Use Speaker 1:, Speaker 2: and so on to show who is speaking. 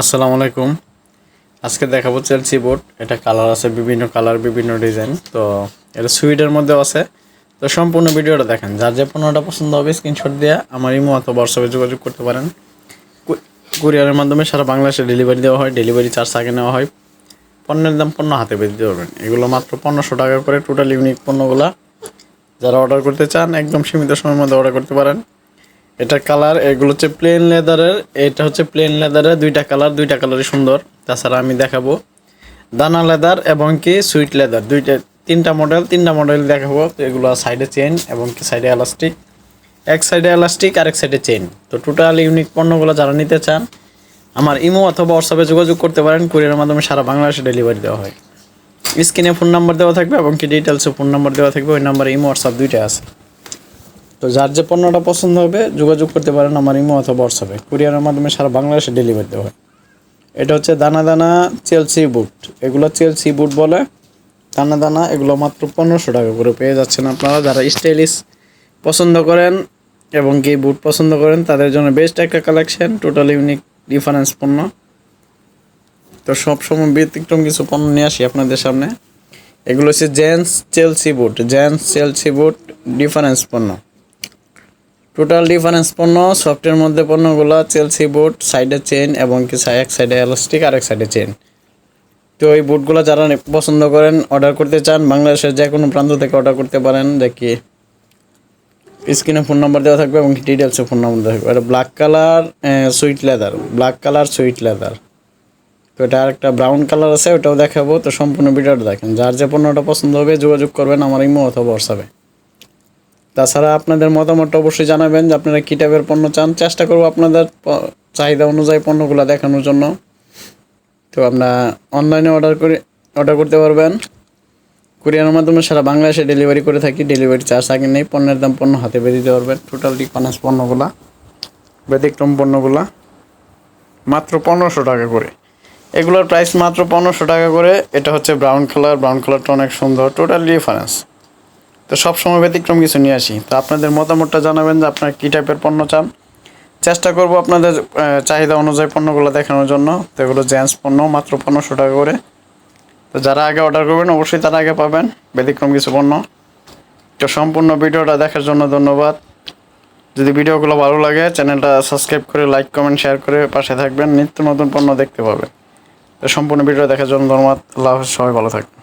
Speaker 1: আসসালামু আলাইকুম। আজকে দেখাবো চেলসি বোর্ড এটা কালার আছে, বিভিন্ন কালার বিভিন্ন ডিজাইন তো এটা সুইডের মধ্যেও আছে। তো সম্পূর্ণ ভিডিওটা দেখেন। যার যে পণ্যটা পছন্দ হবে স্ক্রিনশট দিয়ে আমার ইমো অথবা হোয়াটসঅ্যাপে যোগাযোগ করতে পারেন। কুরিয়ারের মাধ্যমে সারা বাংলাদেশে ডেলিভারি দেওয়া হয় ডেলিভারি চার্জ আগে নেওয়া হয়। পণ্যের দাম পণ্য হাতে পেয়ে দিতে পারবেন। এগুলো মাত্র পনেরোশো টাকা করে টোটাল ইউনিক পণ্যগুলা। যারা অর্ডার করতে চান, একদম সীমিত সময়ের মধ্যে অর্ডার করতে পারেন। এটা কালার এগুলো হচ্ছে প্লেন লেদারের এটা হচ্ছে প্লেন লেদারের দুইটা কালার দুইটা কালারই সুন্দর। তাছাড়া আমি দেখাবো দানা লেদার এবং কি সুইট লেদার দুইটা, তিনটা মডেল তিনটা মডেল দেখাবো। তো এগুলো সাইডে চেন এবং কি সাইডে এলাস্টিক এক সাইডে এলাস্টিক আর এক সাইডে চেন তো টোটাল ইউনিক পণ্যগুলো যারা নিতে চান, আমার ইমো অথবা হোয়াটসঅ্যাপে যোগাযোগ করতে পারেন। কুরিয়ারের মাধ্যমে সারা বাংলাদেশে ডেলিভারি দেওয়া হয়। স্ক্রিনে ফোন নাম্বার দেওয়া থাকবে এবং কি ডিটেলসে ফোন নাম্বার দেওয়া থাকবে। ওই নাম্বারে ইমো হোয়াটসঅ্যাপ দুইটা আছে। তো যার যে পণ্যটা পছন্দ হবে, যোগাযোগ করতে পারেন আমার ইমো অথবা হোয়াটসঅ্যাপে। কুরিয়ারের মাধ্যমে সারা বাংলাদেশে ডেলিভারি দেওয়া হয়। এটা হচ্ছে দানা দানা চেলসি বুট এগুলো চেলসি বুট বলে। দানা দানা, এগুলো মাত্র পনেরোশো টাকা করে পেয়ে যাচ্ছেন আপনারা। যারা স্টাইলিশ পছন্দ করেন এবং কি বুট পছন্দ করেন, তাদের জন্য বেস্ট একটা কালেকশন টোটাল ইউনিক ডিফারেন্স পণ্য। তো সবসময় ব্যতিক্রম কিছু পণ্য নিয়ে আসি আপনাদের সামনে। এগুলো হচ্ছে gents Chelsea boot gents Chelsea boot difference পণ্য। টোটাল ডিফারেন্স পণ্য সফটের মধ্যে পণ্যগুলো চেলসি বুট সাইডে চেন এবং কি এক সাইডে এলাস্টিক আর এক সাইডে চেন তো এই বুটগুলো যারা পছন্দ করেন অর্ডার করতে চান, বাংলাদেশের যে কোনো প্রান্ত থেকে অর্ডার করতে পারেন, দেখি। স্ক্রিনে ফোন নাম্বার দেওয়া থাকবে এবং ডিটেলসে ফোন নাম্বার দেওয়া থাকবে। এটা black colour suede leather black colour suede leather তো এটা আরেকটা ব্রাউন কালার আছে, ওটাও দেখাবো। তো সম্পূর্ণ ভিডিওটা দেখেন। যার যে পণ্যটা পছন্দ হবে, যোগাযোগ করবেন আমার ইমো অথবা হোয়াটসঅ্যাপে তাছাড়া আপনাদের মতামতটা অবশ্যই জানাবেন যে আপনারা কী টাইপের পণ্য চান। চেষ্টা করব আপনাদের চাহিদা অনুযায়ী পণ্যগুলো দেখানোর জন্য। তো আপনারা অনলাইনে অর্ডার করে অর্ডার করতে পারবেন। কুরিয়ারের মাধ্যমে সারা বাংলাদেশে ডেলিভারি করে থাকি ডেলিভারি চার্জ আগে নেই, পণ্যের দাম পণ্য হাতে বেঁধে দিতে পারবেন। টোটাল ডিফারেন্স পণ্যগুলা, ব্যতিক্রম পণ্যগুলা, মাত্র পনেরোশো টাকা করে। এগুলোর প্রাইস মাত্র পনেরোশো টাকা করে। এটা হচ্ছে ব্রাউন কালার ব্রাউন কালারটা অনেক সুন্দর। টোটাল ডিফারেন্স তো সব সময় ব্যতিক্রম কিছু নিয়ে আসি। তো আপনাদের মতামতটা জানাবেন যে আপনারা কী টাইপের পণ্য চান। চেষ্টা করব আপনাদের চাহিদা অনুযায়ী পণ্যগুলো দেখানোর জন্য। তো এগুলো জেন্টস পণ্য, মাত্র পনেরোশো টাকা করে। তো যারা আগে অর্ডার করবেন, অবশ্যই তারা আগে পাবেন ব্যতিক্রম কিছু পণ্য। তো সম্পূর্ণ ভিডিওটা দেখার জন্য ধন্যবাদ। যদি ভিডিওগুলো ভালো লাগে, চ্যানেলটা সাবস্ক্রাইব করে লাইক কমেন্ট শেয়ার করে পাশে থাকবেন। নিত্য নতুন পণ্য দেখতে পাবেন। তো সম্পূর্ণ ভিডিও দেখার জন্য ধন্যবাদ। আল্লাহ সবাই ভালো থাকবেন।